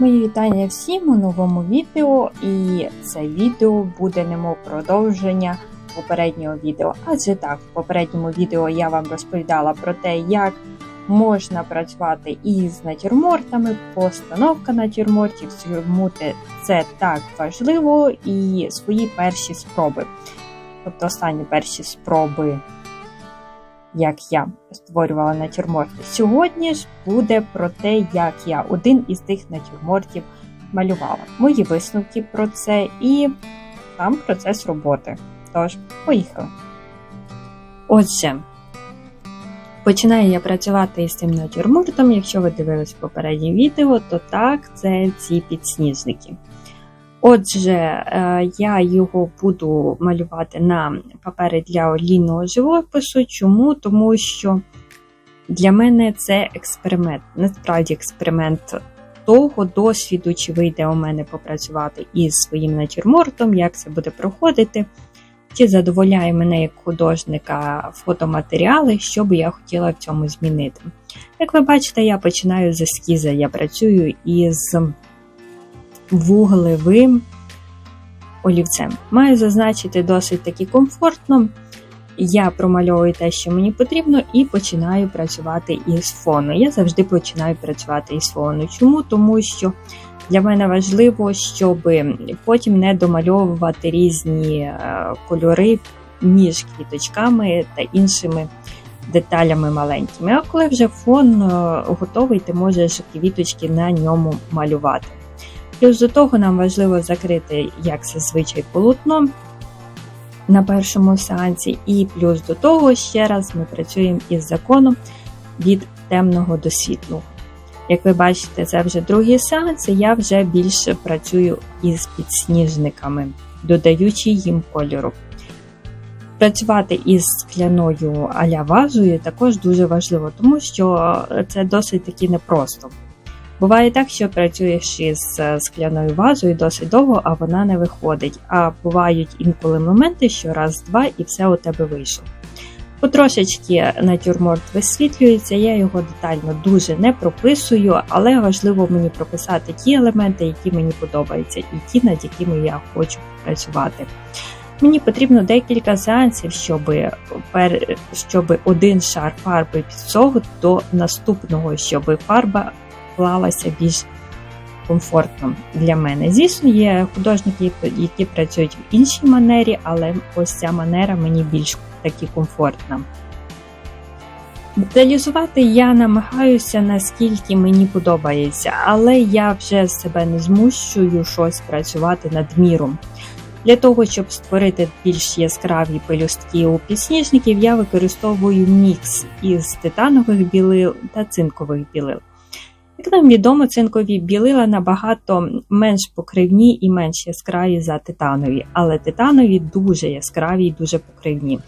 Мої вітання всім у новому відео, і це відео буде немов продовження попереднього відео. Адже так, в попередньому відео я вам розповідала про те, як можна працювати із натюрмортами, постановка натюрмортів, чому це так важливо, і свої перші спроби. Тобто останні перші спроби як я створювала натюрморти. Сьогодні ж буде про те, як я один із тих натюрмортів малювала. Мої висновки про це і сам процес роботи. Тож, поїхали. Отже, починаю я працювати із цим натюрмортом. Якщо ви дивились попереднє відео, то так, це ці підсніжники. Отже, е, я його буду малювати на папері для олійного живопису. Чому? Тому що для мене це експеримент. Насправді експеримент того досвіду, чи вийде у мене попрацювати із своїм натюрмортом, як це буде проходити, чи задоволяє мене як художника фотоматеріали, що би я хотіла в цьому змінити. Як ви бачите, я починаю з ескіза, я працюю із вуглевим олівцем. Маю зазначити досить таки комфортно. Я промальовую те, що мені потрібно, і починаю працювати із фону. Я завжди починаю працювати із фону. Чому? Тому що для мене важливо, щоб потім не домальовувати різні е, кольори між квіточками та іншими деталями маленькими. А коли вже фон е, готовий, ти можеш квіточки на ньому малювати. Плюс до того нам важливо закрити, як зазвичай, полотно на першому сеансі, і плюс до того, ще раз ми працюємо із законом від темного до світлого. Як ви бачите, це вже другий сеанс, і я вже більше працюю із підсніжниками, додаючи їм кольору. Працювати із скляною аля вазою також дуже важливо, тому що це досить таки непросто. Буває так, що працюєш із е, скляною вазою досить довго, а вона не виходить. А бувають інколи моменти, що раз-два і все у тебе вийшло. Потрошечки натюрморт висвітлюється, я його детально дуже не прописую, але важливо мені прописати ті елементи, які мені подобаються, і ті, над якими я хочу працювати. Мені потрібно декілька сеансів, щоб щоб один шар фарби підсох до наступного, щоб фарба склалася більш комфортно для мене. Звісно, є художники, які працюють в іншій манері, але ось ця манера мені більш таки комфортна. Деталізувати я намагаюся, наскільки мені подобається, але я вже себе не змушую щось працювати над міром. Для того, щоб створити більш яскраві пелюстки у підсніжників, я використовую мікс із титанових білил та цинкових білил. Як нам відомо, цинкові білила набагато менш покривні і менш яскраві за титанові, але титанові дуже яскраві і дуже покривні.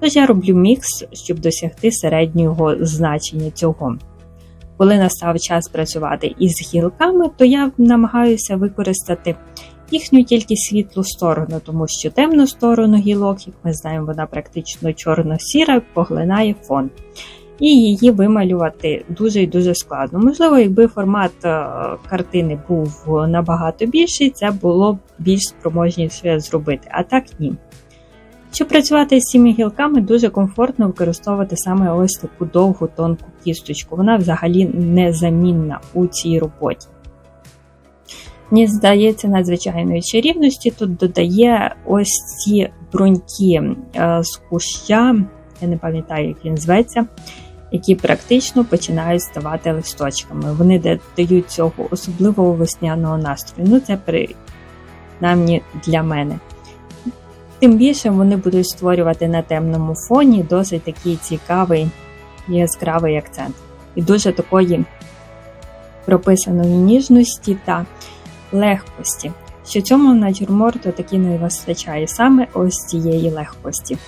Тож я роблю мікс, щоб досягти середнього значення цього. Коли настав час працювати із гілками, то я намагаюся використати їхню тільки світлу сторону, тому що темну сторону гілок, як ми знаємо, вона практично чорно-сіра, поглинає фон і її вималювати дуже і дуже складно. Можливо, якби формат е, картини був набагато більший, це було б більш спроможніше зробити, а так ні. Щоб працювати з цими гілками, дуже комфортно використовувати саме ось таку довгу тонку кісточку. Вона взагалі незамінна у цій роботі. Мені здається, надзвичайної чарівності тут додає ось ці бруньки е, з куща, я не пам'ятаю, як він зветься, які практично починають ставати листочками. Вони дають цього особливого весняного настрою. Ну, це принаймні для мене. Тим більше вони будуть створювати на темному фоні досить такий цікавий яскравий акцент. І дуже такої прописаної ніжності та легкості. Що цьому натюрморту таки не вистачає саме ось цієї легкості.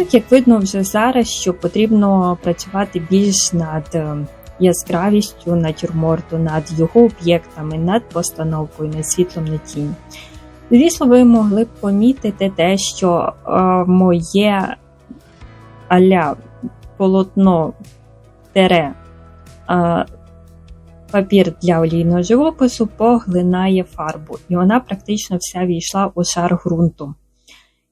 Так як видно вже зараз, що потрібно працювати більш над е, яскравістю натюрморту, над його об'єктами, над постановкою, над світлом на тінь. Звісно, ви могли б помітити те, що е, моє аля полотно тере е, папір для олійного живопису поглинає фарбу, і вона практично вся війшла у шар ґрунту.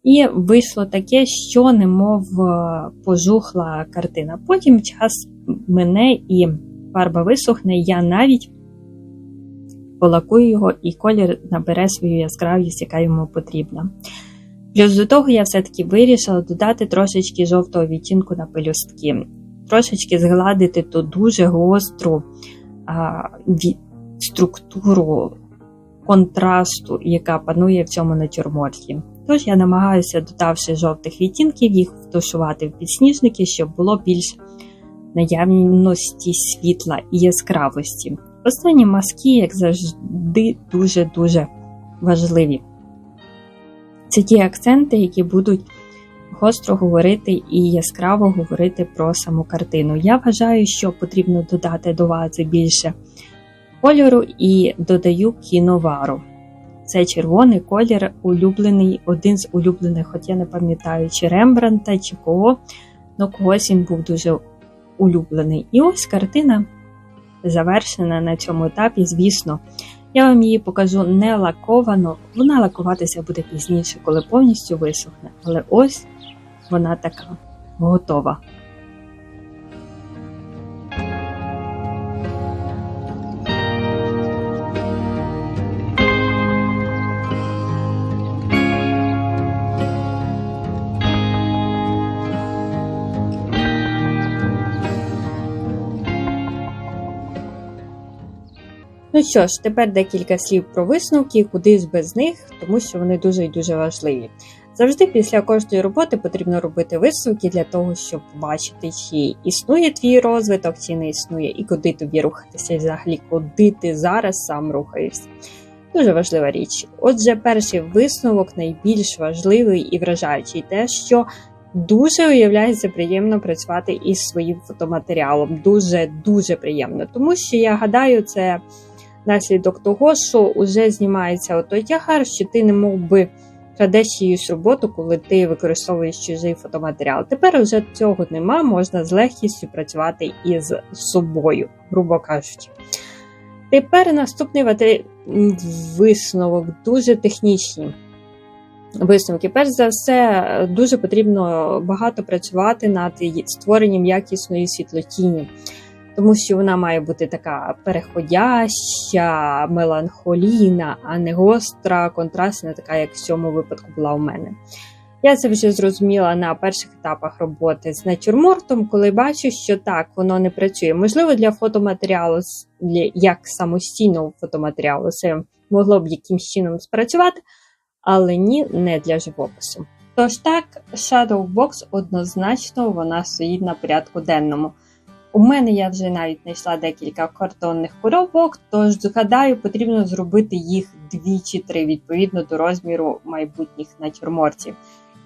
І вийшло таке, що немов е, пожухла картина. Потім час мине і фарба висохне, я навіть полакую його, і колір набере свою яскравість, яка йому потрібна. Плюс до того я все-таки вирішила додати трошечки жовтого відтінку на пелюстки, трошечки згладити ту дуже гостру а, структуру контрасту, яка панує в цьому натюрморті. Тож я намагаюся, додавши жовтих відтінків, їх втушувати в підсніжники, щоб було більш наявності світла і яскравості. Останні маски, як завжди, дуже-дуже важливі. Це ті акценти, які будуть гостро говорити і яскраво говорити про саму картину. Я вважаю, що потрібно додати до вази більше кольору і додаю кіновару. Це червоний колір, улюблений, один з улюблених, хоч я не пам'ятаю, чи Рембранта, чи кого, але когось він був дуже улюблений. І ось картина завершена на цьому етапі, звісно. Я вам її покажу не лаковано, вона лакуватися буде пізніше, коли повністю висохне. Але ось вона така готова. Ну що ж, тепер декілька слів про висновки, куди ж без них, тому що вони дуже і дуже важливі. Завжди після кожної роботи потрібно робити висновки для того, щоб побачити, чи існує твій розвиток, чи не існує, і куди тобі рухатися, і взагалі, куди ти зараз сам рухаєшся. Дуже важлива річ. Отже, перший висновок найбільш важливий і вражаючий те, що дуже уявляється приємно працювати із своїм фотоматеріалом. Дуже дуже приємно, тому що я гадаю, це наслідок того, що вже знімається той тягар, що ти не мов би крадеш чиюсь роботу, коли ти використовуєш чужий фотоматеріал. Тепер вже цього нема, можна з легкістю працювати із собою, грубо кажучи. Тепер наступний висновок дуже технічний. Висновки, перш за все, дуже потрібно багато працювати над створенням якісної світлотіні тому що вона має бути така переходяща, меланхолійна, а не гостра, контрастна, така, як в цьому випадку була у мене. Я це вже зрозуміла на перших етапах роботи з натюрмортом, коли бачу, що так, воно не працює. Можливо, для фотоматеріалу, як самостійного фотоматеріалу, це могло б якимсь чином спрацювати, але ні, не для живопису. Тож так, Shadowbox однозначно вона стоїть на порядку денному. У мене я вже навіть знайшла декілька картонних коробок, тож згадаю, потрібно зробити їх дві чи три відповідно до розміру майбутніх натюрмортів.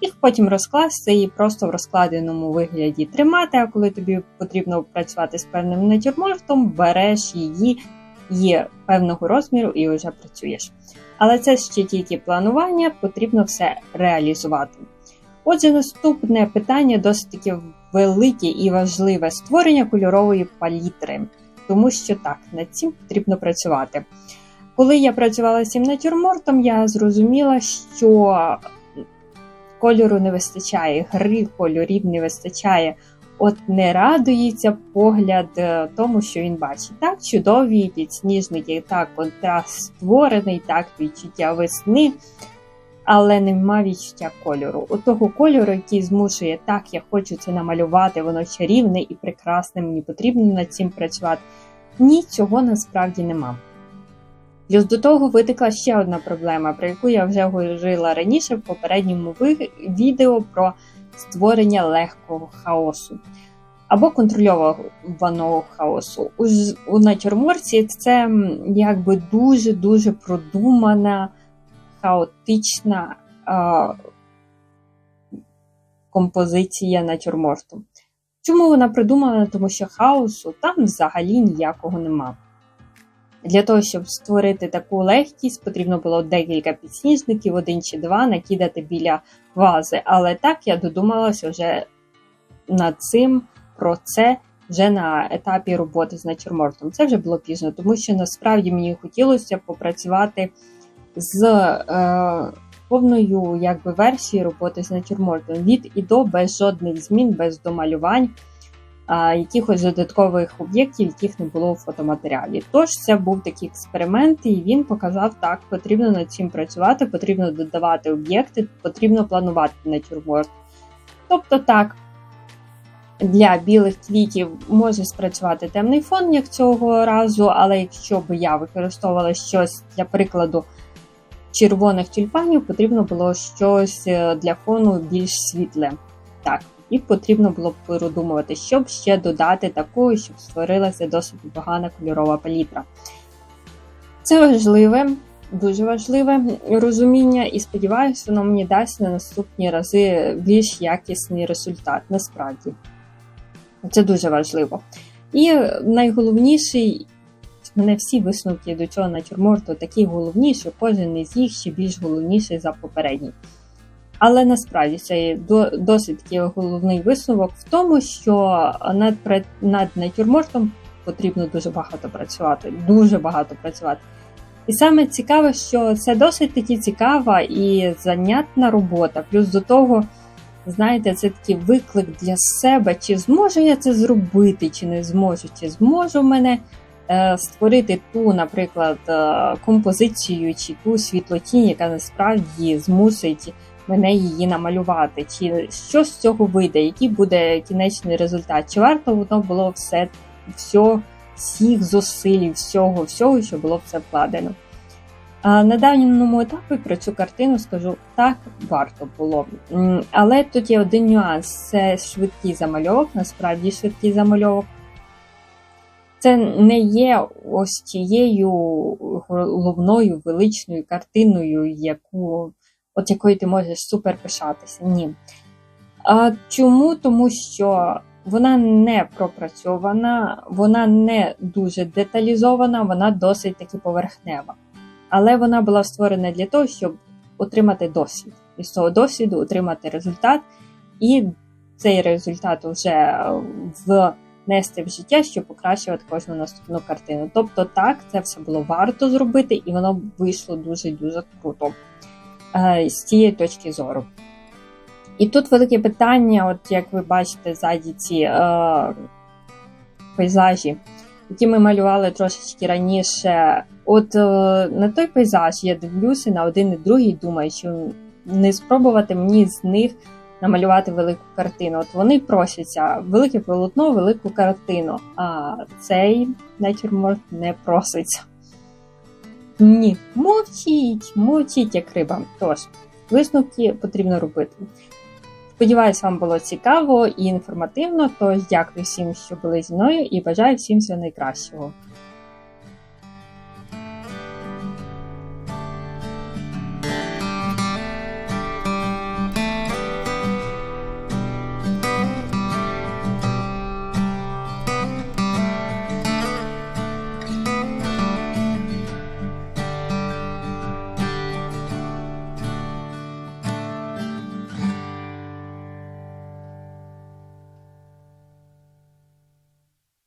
Їх потім розкласти і просто в розкладеному вигляді тримати, а коли тобі потрібно працювати з певним натюрмортом, береш її є певного розміру і вже працюєш. Але це ще тільки планування, потрібно все реалізувати. Отже, наступне питання досить таки велике і важливе створення кольорової палітри, тому що так, над цим потрібно працювати. Коли я працювала з цим натюрмортом, я зрозуміла, що кольору не вистачає, гри кольорів не вистачає. От не радується погляд е, тому, що він бачить. Так, чудові підсніжники, так, контраст створений, так, відчуття весни але нема відчуття кольору. У того кольору, який змушує так, я хочу це намалювати, воно чарівне і прекрасне, мені потрібно над цим працювати. Ні, цього насправді нема. Плюс до того виникла ще одна проблема, про яку я вже говорила раніше в попередньому відео про створення легкого хаосу або контрольованого хаосу. У, у натюрморті це якби дуже-дуже продумана хаотична а, композиція натюрморту. Чому вона придумана? Тому що хаосу там взагалі ніякого нема. Для того, щоб створити таку легкість, потрібно було декілька підсніжників, один чи два, накидати біля вази. Але так я додумалася вже над цим про це вже на етапі роботи з натюрмортом. Це вже було пізно, тому що насправді мені хотілося попрацювати з е, повною якби, версією роботи з натюрмортом від і до без жодних змін, без домалювань. Якихось додаткових об'єктів, яких не було в фотоматеріалі. Тож це був такий експеримент, і він показав, так, потрібно над цим працювати, потрібно додавати об'єкти, потрібно планувати натюрморт. Тобто, так, для білих квітів може спрацювати темний фон, як цього разу, але якщо б я використовувала щось для прикладу червоних тюльпанів, потрібно було щось е, для фону більш світле. Так, і потрібно було продумувати, щоб ще додати такого, щоб створилася досить погана кольорова палітра. Це важливе, дуже важливе розуміння, і сподіваюся, воно мені дасть на наступні рази більш якісний результат. Насправді. Це дуже важливо. І найголовніший, мене всі висновки до цього натюрморту такі головні, що кожен із їх ще більш головніший за попередній. Але насправді це досить головний висновок в тому, що над над натюрмортом потрібно дуже багато працювати, дуже багато працювати. І саме цікаве, що це досить таки цікава і занятна робота. Плюс до того, знаєте, це такий виклик для себе, чи зможу я це зробити, чи не зможу, чи зможу мене створити ту, наприклад, е, композицію чи ту світлотінь, яка насправді змусить мене її намалювати, чи що з цього вийде, який буде кінечний результат, чи варто воно було все, все всіх зусиль, всього, всього, що було все вкладено. А на даному етапі про цю картину скажу так, варто було. Але тут є один нюанс: це швидкий замальовок, насправді швидкий замальовок. Це не є ось тією головною величною картиною, яку от якою ти можеш супер пишатися. Ні. А Чому? Тому що вона не пропрацьована, вона не дуже деталізована, вона досить таки поверхнева. Але вона була створена для того, щоб отримати досвід. І з цього досвіду отримати результат, і цей результат вже внести в життя, щоб покращувати кожну наступну картину. Тобто, так, це все було варто зробити, і воно вийшло дуже-дуже круто. Е, з цієї точки зору. І тут велике питання, от як ви бачите, ззаді ці е, пейзажі, які ми малювали трошечки раніше. От е, на той пейзаж я дивлюся на один і другий, думаю, що не спробувати мені з них намалювати велику картину. От вони просяться велике полотно, велику картину, а цей натюрморт не проситься. Ні, мовчіть, мовчіть, як риба. Тож, висновки потрібно робити. Сподіваюсь, вам було цікаво і інформативно. Тож дякую всім, що були зі мною, і бажаю всім всього найкращого.